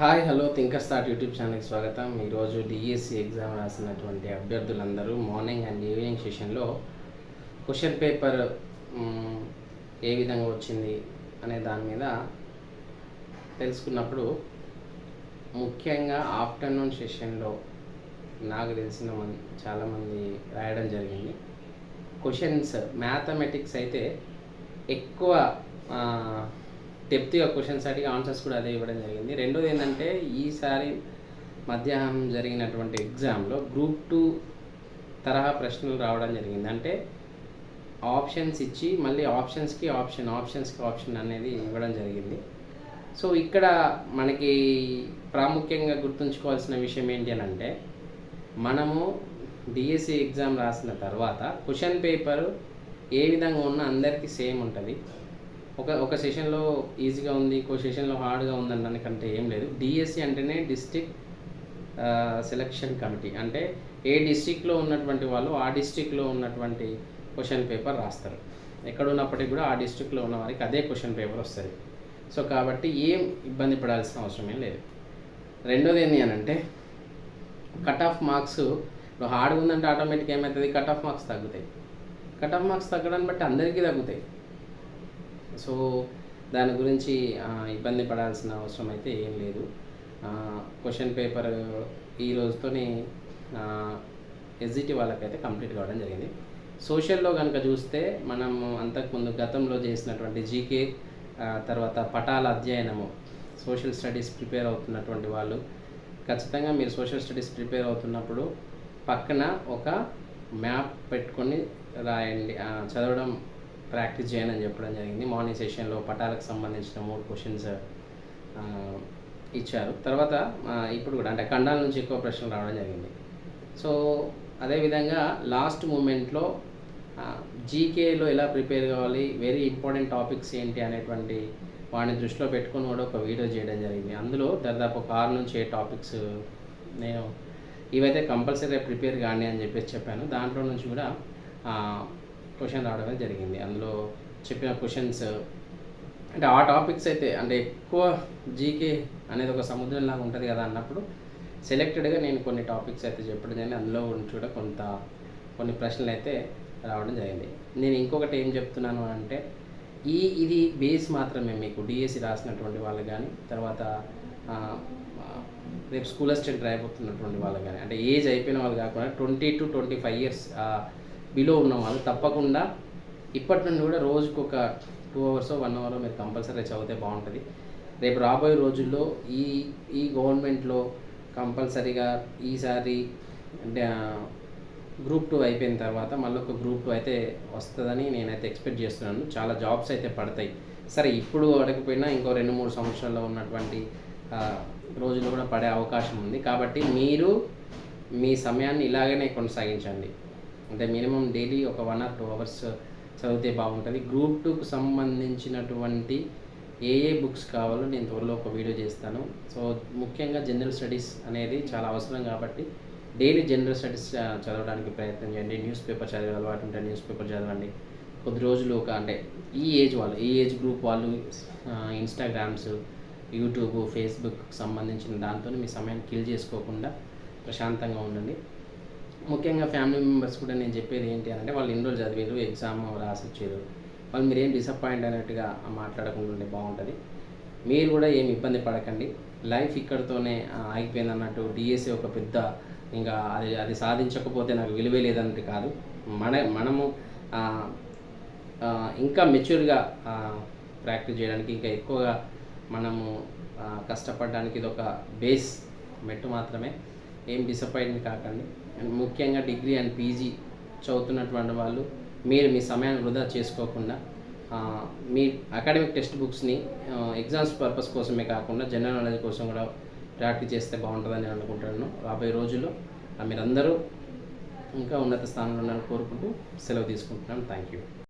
Hi hello thinker start YouTube ఛానల్కి స్వాగతం. ఈరోజు డిఎస్సి ఎగ్జామ్ రాసినటువంటి అభ్యర్థులందరూ మార్నింగ్ అండ్ ఈవినింగ్ సెషన్లో క్వశ్చన్ పేపర్ ఏ విధంగా వచ్చింది అనే దాని మీద తెలుసుకున్నప్పుడు ముఖ్యంగా ఆఫ్టర్నూన్ సెషన్లో నాకు తెలిసిన మంది చాలామంది రాయడం జరిగింది. క్వశ్చన్స్ మ్యాథమెటిక్స్ అయితే ఎక్కువ డెప్త్గా క్వశ్చన్స్ అడిగి ఆన్సర్స్ కూడా అదే ఇవ్వడం జరిగింది. రెండోది ఏంటంటే ఈసారి మధ్యాహ్నం జరిగినటువంటి ఎగ్జామ్లో గ్రూప్ టూ తరహా ప్రశ్నలు రావడం జరిగింది. అంటే ఆప్షన్స్ ఇచ్చి మళ్ళీ ఆప్షన్స్కి ఆప్షన్ ఆప్షన్స్కి ఆప్షన్ అనేది ఇవ్వడం జరిగింది. సో ఇక్కడ మనకి ప్రాముఖ్యంగా గుర్తుంచుకోవాల్సిన విషయం ఏంటి అని అంటే మనము డిఎస్సి ఎగ్జామ్ రాసిన తర్వాత క్వశ్చన్ పేపర్ ఏ విధంగా ఉన్నా అందరికీ సేమ్ ఉంటుంది. ఒక ఒక సెషన్లో ఈజీగా ఉంది ఇంకో సెషన్లో హార్డ్గా ఉంది అనడానికంటే ఏం లేదు. డిఎస్సి అంటేనే డిస్టిక్ సెలక్షన్ కమిటీ అంటే ఏ డిస్టిక్లో ఉన్నటువంటి వాళ్ళు ఆ డిస్టిక్లో ఉన్నటువంటి క్వశ్చన్ పేపర్ రాస్తారు. ఎక్కడ ఉన్నప్పటికీ కూడా ఆ డిస్టిక్లో ఉన్న వారికి అదే క్వశ్చన్ పేపర్ వస్తుంది. సో కాబట్టి ఏం ఇబ్బంది పడాల్సిన అవసరం ఏం లేదు. రెండోది ఏంటి అని అంటే కట్ ఆఫ్ మార్క్స్ హార్డ్ హార్డ్గా ఉందంటే ఆటోమేటిక్ ఏమవుతుంది కట్ ఆఫ్ మార్క్స్ తగ్గుతాయి. కట్ ఆఫ్ మార్క్స్ తగ్గడాన్ని బట్టి అందరికీ తగ్గుతాయి. సో దాని గురించి ఇబ్బంది పడాల్సిన అవసరం అయితే ఏం లేదు. క్వశ్చన్ పేపర్ ఈ రోజుతోనే ఎస్జిటి వాళ్ళకైతే కంప్లీట్ కావడం జరిగింది. సోషల్లో కనుక చూస్తే మనం అంతకుముందు గతంలో చేసినటువంటి జీకే తర్వాత పటాల అధ్యయనము సోషల్ స్టడీస్ ప్రిపేర్ అవుతున్నటువంటి వాళ్ళు ఖచ్చితంగా మీరు సోషల్ స్టడీస్ ప్రిపేర్ అవుతున్నప్పుడు పక్కన ఒక మ్యాప్ పెట్టుకొని రాయండి. చదవడం ప్రాక్టీస్ చేయండి అని చెప్పడం జరిగింది. మార్నింగ్ సెషన్లో పటాలకు సంబంధించిన మూడు క్వశ్చన్స్ ఇచ్చారు. తర్వాత ఇప్పుడు కూడా అంటే ఖండాల నుంచి ఎక్కువ ప్రశ్నలు రావడం జరిగింది. సో అదేవిధంగా లాస్ట్ మూమెంట్లో జీకేలో ఎలా ప్రిపేర్ కావాలి వెరీ ఇంపార్టెంట్ టాపిక్స్ ఏంటి అనేటువంటి వాడిని దృష్టిలో పెట్టుకొని కూడా ఒక వీడియో చేయడం జరిగింది. అందులో దాదాపు ఒక ఆరు నుంచి ఏ టాపిక్స్ నేను ఇవైతే కంపల్సరీ ప్రిపేర్ కానీ అని చెప్పేసి చెప్పాను. దాంట్లో నుంచి కూడా క్వశ్చన్ రావడమే జరిగింది. అందులో చెప్పిన క్వశ్చన్స్ అంటే ఆ టాపిక్స్ అయితే అంటే ఎక్కువ జీకే అనేది ఒక సముద్రం లాగా ఉంటుంది కదా అన్నప్పుడు సెలెక్టెడ్గా నేను కొన్ని టాపిక్స్ అయితే చెప్పడం జరిగింది. అందులో ఉంచి కూడా కొంత కొన్ని ప్రశ్నలు అయితే రావడం జరిగింది. నేను ఇంకొకటి ఏం చెప్తున్నాను అంటే ఈ ఇది బేస్ మాత్రమే మీకు డిఎస్సి రాసినటువంటి వాళ్ళు కానీ తర్వాత రేపు స్కూల్ అసిస్టెంట్ రాయబోతున్నటువంటి వాళ్ళు కానీ అంటే ఏజ్ అయిపోయిన వాళ్ళు కాకుండా twenty two twenty five years below ఉన్న వాళ్ళు. తప్పకుండా ఇప్పటి నుండి కూడా రోజుకు ఒక టూ అవర్స్ వన్ అవర్ మీరు కంపల్సరీ చదివితే బాగుంటుంది. రేపు రాబోయే రోజుల్లో ఈ ఈ గవర్నమెంట్లో కంపల్సరీగా ఈసారి గ్రూప్ టూ అయిపోయిన తర్వాత మళ్ళీ ఒక గ్రూప్ టూ అయితే వస్తుందని నేనైతే ఎక్స్పెక్ట్ చేస్తున్నాను. చాలా జాబ్స్ అయితే పడతాయి. సరే ఇప్పుడు అడగకపోయినా ఇంకో రెండు మూడు సంవత్సరాల్లో ఉన్నటువంటి రోజులు కూడా పడే అవకాశం ఉంది. కాబట్టి మీరు మీ సమయాన్ని ఇలాగనే కొనసాగించండి. అంటే మినిమం డైలీ ఒక వన్ ఆర్ టూ అవర్స్ చదివితే బాగుంటుంది. గ్రూప్ టూకు సంబంధించినటువంటి ఏ ఏ బుక్స్ కావాలో నేను త్వరలో ఒక వీడియో చేస్తాను. సో ముఖ్యంగా జనరల్ స్టడీస్ అనేది చాలా అవసరం కాబట్టి డైలీ జనరల్ స్టడీస్ చదవడానికి ప్రయత్నం చేయండి. న్యూస్ పేపర్ చదివే అలవాటు ఉంటే న్యూస్ పేపర్ చదవండి. కొద్ది రోజులు ఒక అంటే ఈ ఏజ్ వాళ్ళు ఈ ఏజ్ గ్రూప్ వాళ్ళు ఇన్స్టాగ్రామ్స్ యూట్యూబ్ ఫేస్బుక్ సంబంధించిన దాంతో మీ సమయాన్ని కిల్ చేసుకోకుండా ప్రశాంతంగా ఉండండి. ముఖ్యంగా ఫ్యామిలీ మెంబర్స్ కూడా నేను చెప్పేది ఏంటి అంటే వాళ్ళు ఇన్ని రోజులు చదివారు ఎగ్జామ్ రాసి వచ్చారు వాళ్ళు మీరేం డిసప్పాయింట్ అయినట్టుగా మాట్లాడకుండా ఉంటే బాగుంటుంది. మీరు కూడా ఏం ఇబ్బంది పడకండి. లైఫ్ ఇక్కడితోనే ఆగిపోయింది అన్నట్టు డిఎస్ఏ ఒక పెద్ద ఇంకా అది అది సాధించకపోతే నాకు విలువే లేదన్నట్టు కాదు. మన మనము ఇంకా మెచ్యూర్గా ప్రాక్టీస్ చేయడానికి ఇంకా ఎక్కువగా మనము కష్టపడడానికి ఇది ఒక బేస్ మెట్టు మాత్రమే. ఏం డిసప్పాయింట్ కాకండి. అండ్ ముఖ్యంగా డిగ్రీ అండ్ పీజీ చదువుతున్నటువంటి వాళ్ళు మీరు మీ సమయాన్ని వృధా చేసుకోకుండా మీ అకాడమిక్ టెక్స్ట్ బుక్స్ని ఎగ్జామ్స్ పర్పస్ కోసమే కాకుండా జనరల్ నాలెడ్జ్ కోసం కూడా ప్రాక్టీస్ చేస్తే బాగుంటుందని నేను అనుకుంటున్నాను. రాబోయే రోజుల్లో ఆ, మీరందరూ ఇంకా ఉన్నత స్థానంలో ఉండాలని కోరుకుంటూ సెలవు తీసుకుంటున్నాను. Thank you.